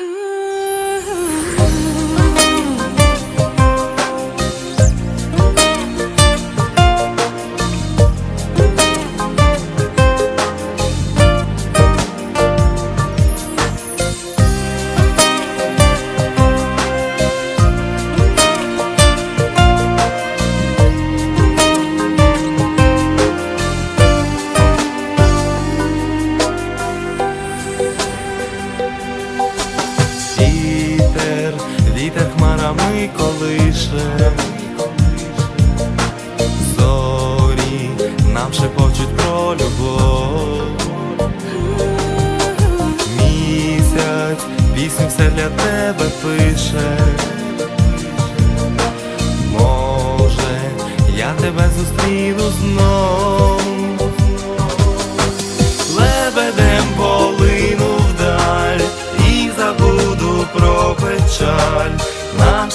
Вітер, вітер хмарами колише, зорі нам шепочуть про любов.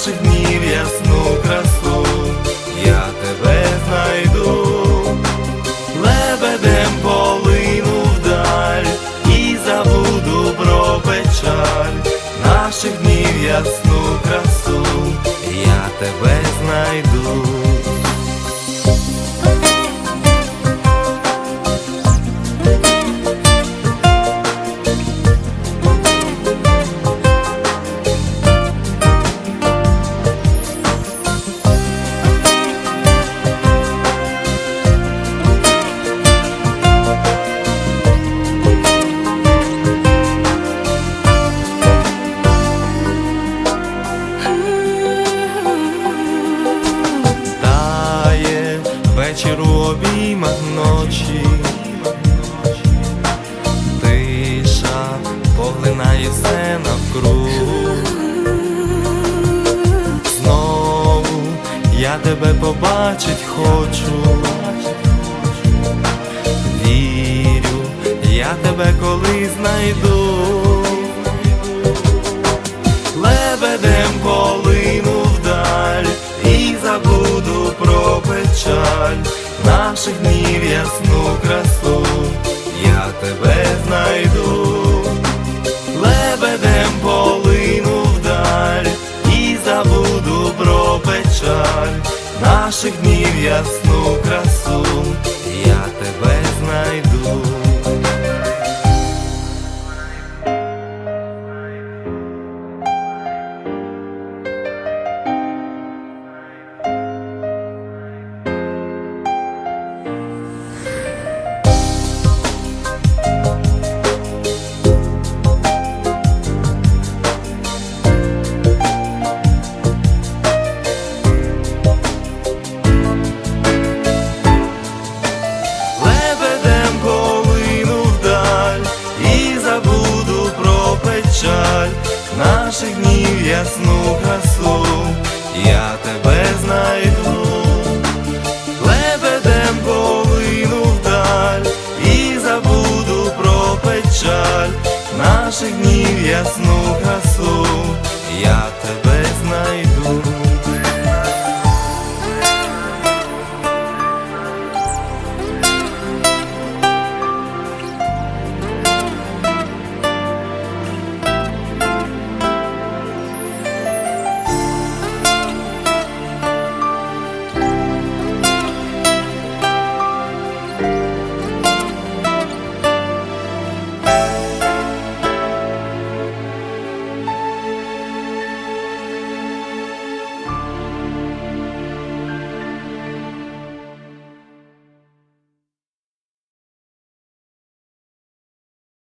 Наших днів ясну красу, я тебе знайду, лебедем полину вдаль і забуду про печаль. Наших днів ясну красу, я тебе знайду. Вечір у обіймах ночі, тиша поглинає все навкруг. Знову я тебе побачить хочу. Вірю, я тебе колись знайду. Наших днів ясну красу, я тебе знайду, лебедем полину вдаль і забуду про печаль. Наших днів ясну наших днів ясну красу, я тебе знайду, лебедем полину вдаль і забуду про печаль. Наших днів ясну